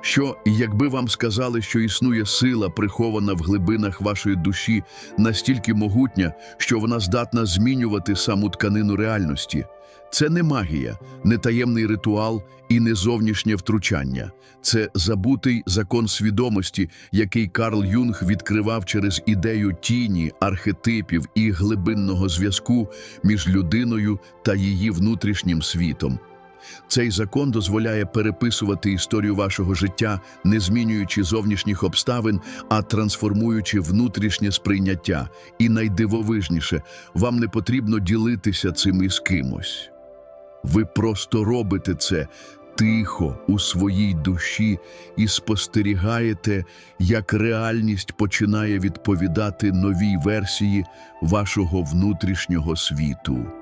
Що, якби вам сказали, що існує сила, прихована в глибинах вашої душі, настільки могутня, що вона здатна змінювати саму тканину реальності? Це не магія, не таємний ритуал і не зовнішнє втручання. Це забутий закон свідомості, який Карл Юнг відкривав через ідею тіні, архетипів і глибинного зв'язку між людиною та її внутрішнім світом. Цей закон дозволяє переписувати історію вашого життя, не змінюючи зовнішніх обставин, а трансформуючи внутрішнє сприйняття. І найдивовижніше, вам не потрібно ділитися цим із кимось. Ви просто робите це тихо у своїй душі і спостерігаєте, як реальність починає відповідати новій версії вашого внутрішнього світу.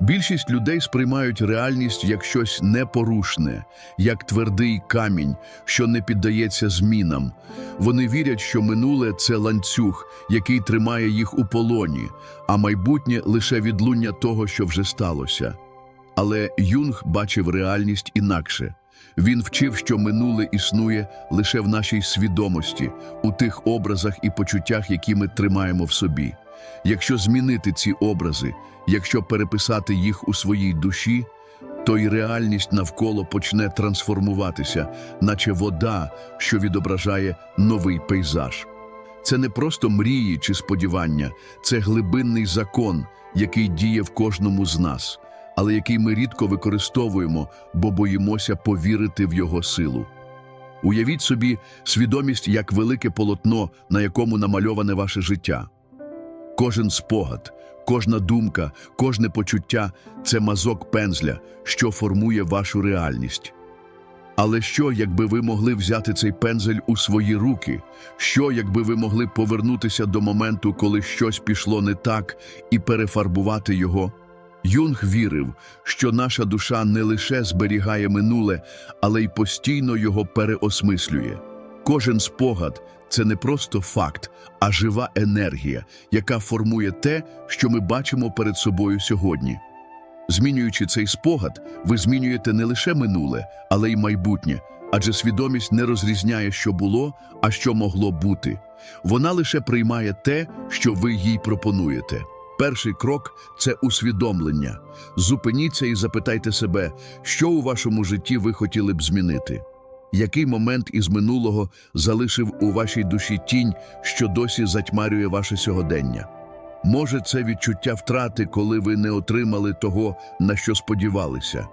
Більшість людей сприймають реальність як щось непорушне, як твердий камінь, що не піддається змінам. Вони вірять, що минуле це ланцюг, який тримає їх у полоні, а майбутнє лише відлуння того, що вже сталося. Але Юнг бачив реальність інакше. Він вчив, що минуле існує лише в нашій свідомості, у тих образах і почуттях, які ми тримаємо в собі. Якщо змінити ці образи, якщо переписати їх у своїй душі, то й реальність навколо почне трансформуватися, наче вода, що відображає новий пейзаж. Це не просто мрії чи сподівання, це глибинний закон, який діє в кожному з нас, але який ми рідко використовуємо, бо боїмося повірити в його силу. Уявіть собі свідомість як велике полотно, на якому намальоване ваше життя. Кожен спогад, кожна думка, кожне почуття це мазок пензля, що формує вашу реальність. Але що, якби ви могли взяти цей пензель у свої руки? Що, якби ви могли повернутися до моменту, коли щось пішло не так, і перефарбувати його? Юнг вірив, що наша душа не лише зберігає минуле, але й постійно його переосмислює. Кожен спогад це не просто факт, а жива енергія, яка формує те, що ми бачимо перед собою сьогодні. Змінюючи цей спогад, ви змінюєте не лише минуле, але й майбутнє, адже свідомість не розрізняє, що було, а що могло бути. Вона лише приймає те, що ви їй пропонуєте. Перший крок це усвідомлення. Зупиніться і запитайте себе, що у вашому житті ви хотіли б змінити. Який момент із минулого залишив у вашій душі тінь, що досі затьмарює ваше сьогодення? Може, це відчуття втрати, коли ви не отримали того, на що сподівалися?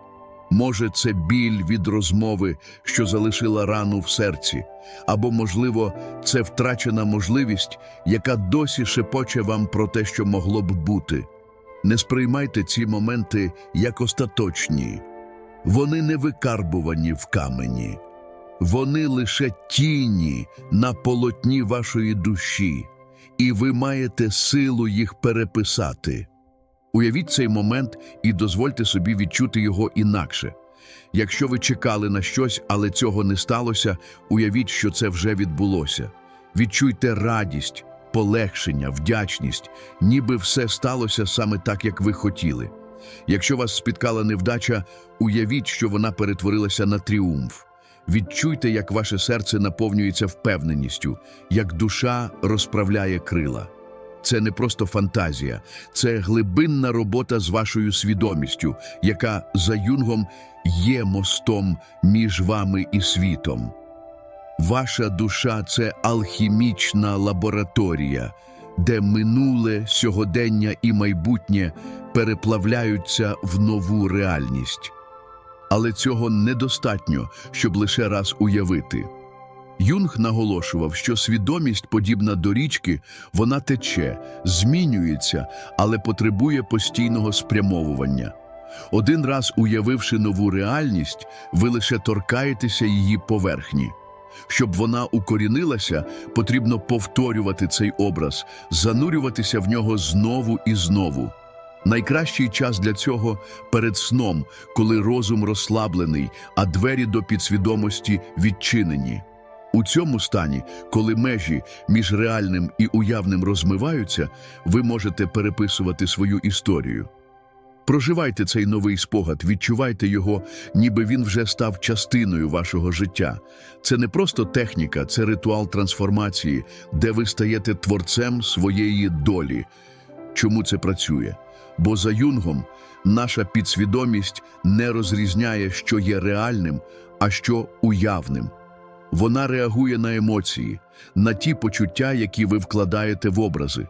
Може, це біль від розмови, що залишила рану в серці, або, можливо, це втрачена можливість, яка досі шепоче вам про те, що могло б бути. Не сприймайте ці моменти як остаточні. Вони не викарбувані в камені. Вони лише тіні на полотні вашої душі, і ви маєте силу їх переписати. Уявіть цей момент і дозвольте собі відчути його інакше. Якщо ви чекали на щось, але цього не сталося, уявіть, що це вже відбулося. Відчуйте радість, полегшення, вдячність, ніби все сталося саме так, як ви хотіли. Якщо вас спіткала невдача, уявіть, що вона перетворилася на тріумф. Відчуйте, як ваше серце наповнюється впевненістю, як душа розправляє крила. Це не просто фантазія, це глибинна робота з вашою свідомістю, яка за юнгом є мостом між вами і світом. Ваша душа це алхімічна лабораторія, де минуле, сьогодення і майбутнє переплавляються в нову реальність. Але цього недостатньо, щоб лише раз уявити. Юнг наголошував, що свідомість, подібна до річки, вона тече, змінюється, але потребує постійного спрямовування. Один раз уявивши нову реальність, ви лише торкаєтеся її поверхні. Щоб вона укорінилася, потрібно повторювати цей образ, занурюватися в нього знову і знову. Найкращий час для цього перед сном, коли розум розслаблений, а двері до підсвідомості відчинені. У цьому стані, коли межі між реальним і уявним розмиваються, ви можете переписувати свою історію. Проживайте цей новий спогад, відчувайте його, ніби він вже став частиною вашого життя. Це не просто техніка, це ритуал трансформації, де ви стаєте творцем своєї долі. Чому це працює? Бо за юнгом наша підсвідомість не розрізняє, що є реальним, а що уявним. Вона реагує на емоції, на ті почуття, які ви вкладаєте в образи.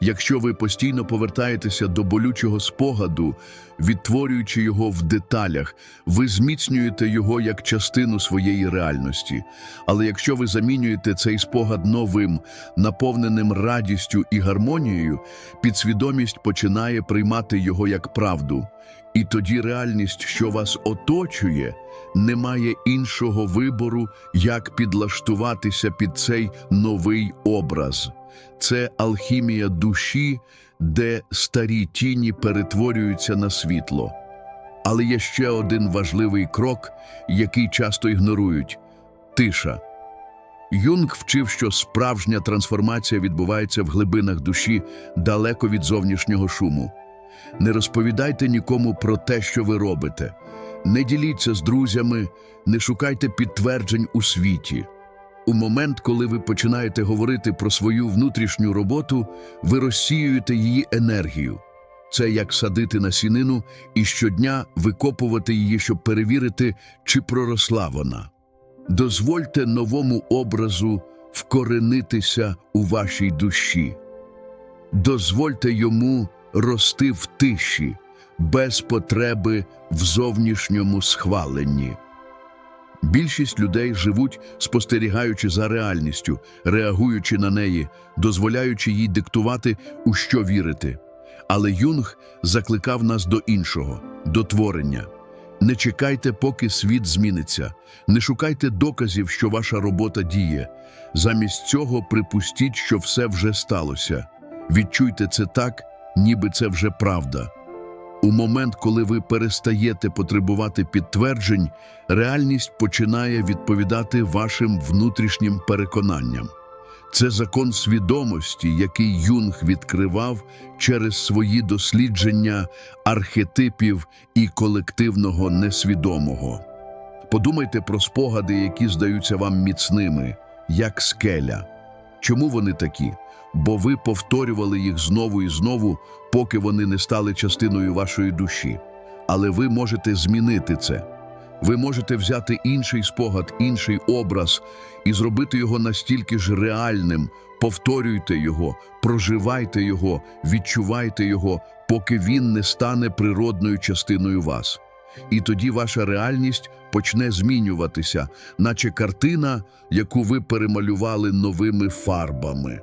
Якщо ви постійно повертаєтеся до болючого спогаду, відтворюючи його в деталях, ви зміцнюєте його як частину своєї реальності. Але якщо ви замінюєте цей спогад новим, наповненим радістю і гармонією, підсвідомість починає приймати його як правду. І тоді реальність, що вас оточує, не має іншого вибору, як підлаштуватися під цей новий образ. Це алхімія душі, де старі тіні перетворюються на світло. Але є ще один важливий крок, який часто ігнорують тиша. Юнг вчив, що справжня трансформація відбувається в глибинах душі далеко від зовнішнього шуму. Не розповідайте нікому про те, що ви робите. Не діліться з друзями, не шукайте підтверджень у світі. У момент, коли ви починаєте говорити про свою внутрішню роботу, ви розсіюєте її енергію. Це як садити насінину і щодня викопувати її, щоб перевірити, чи проросла вона. Дозвольте новому образу вкоренитися у вашій душі. Дозвольте йому рости в тиші, без потреби в зовнішньому схваленні. Більшість людей живуть, спостерігаючи за реальністю, реагуючи на неї, дозволяючи їй диктувати, у що вірити. Але Юнг закликав нас до іншого, до творення. Не чекайте, поки світ зміниться, не шукайте доказів, що ваша робота діє. Замість цього припустіть, що все вже сталося. Відчуйте це так, ніби це вже правда. У момент, коли ви перестаєте потребувати підтверджень, реальність починає відповідати вашим внутрішнім переконанням. Це закон свідомості, який Юнг відкривав через свої дослідження архетипів і колективного несвідомого. Подумайте про спогади, які здаються вам міцними, як скеля. Чому вони такі? Бо ви повторювали їх знову і знову, поки вони не стали частиною вашої душі. Але ви можете змінити це. Ви можете взяти інший спогад, інший образ і зробити його настільки ж реальним. Повторюйте його, проживайте його, відчувайте його, поки він не стане природною частиною вас. І тоді ваша реальність почне змінюватися, наче картина, яку ви перемалювали новими фарбами.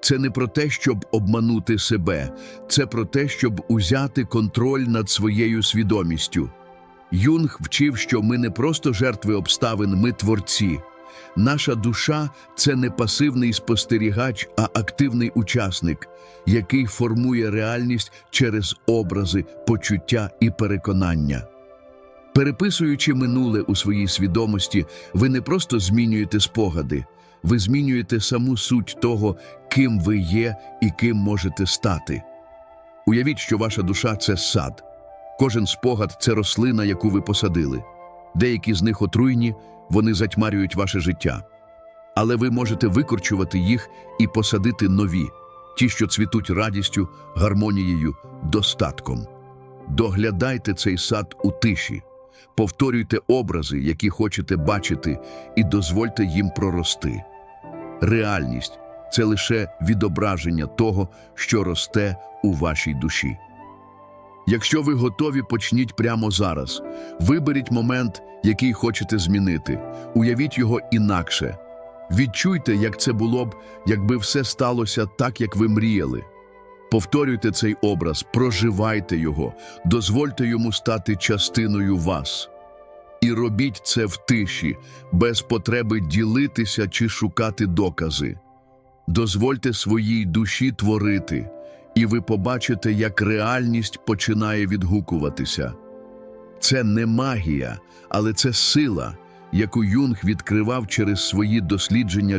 Це не про те, щоб обманути себе, це про те, щоб узяти контроль над своєю свідомістю. Юнг вчив, що ми не просто жертви обставин, ми творці. Наша душа це не пасивний спостерігач, а активний учасник, який формує реальність через образи, почуття і переконання. Переписуючи минуле у своїй свідомості, ви не просто змінюєте спогади, ви змінюєте саму суть того, ким ви є і ким можете стати. Уявіть, що ваша душа це сад. Кожен спогад це рослина, яку ви посадили. Деякі з них отруйні, вони затьмарюють ваше життя. Але ви можете викорчувати їх і посадити нові, ті, що цвітуть радістю, гармонією, достатком. Доглядайте цей сад у тиші, повторюйте образи, які хочете бачити, і дозвольте їм прорости. Реальність це лише відображення того, що росте у вашій душі. Якщо ви готові, почніть прямо зараз. Виберіть момент, який хочете змінити. Уявіть його інакше. Відчуйте, як це було б, якби все сталося так, як ви мріяли. Повторюйте цей образ, проживайте його, дозвольте йому стати частиною вас. І робіть це в тиші, без потреби ділитися чи шукати докази. Дозвольте своїй душі творити, і ви побачите, як реальність починає відгукуватися. Це не магія, але це сила, яку Юнг відкривав через свої дослідження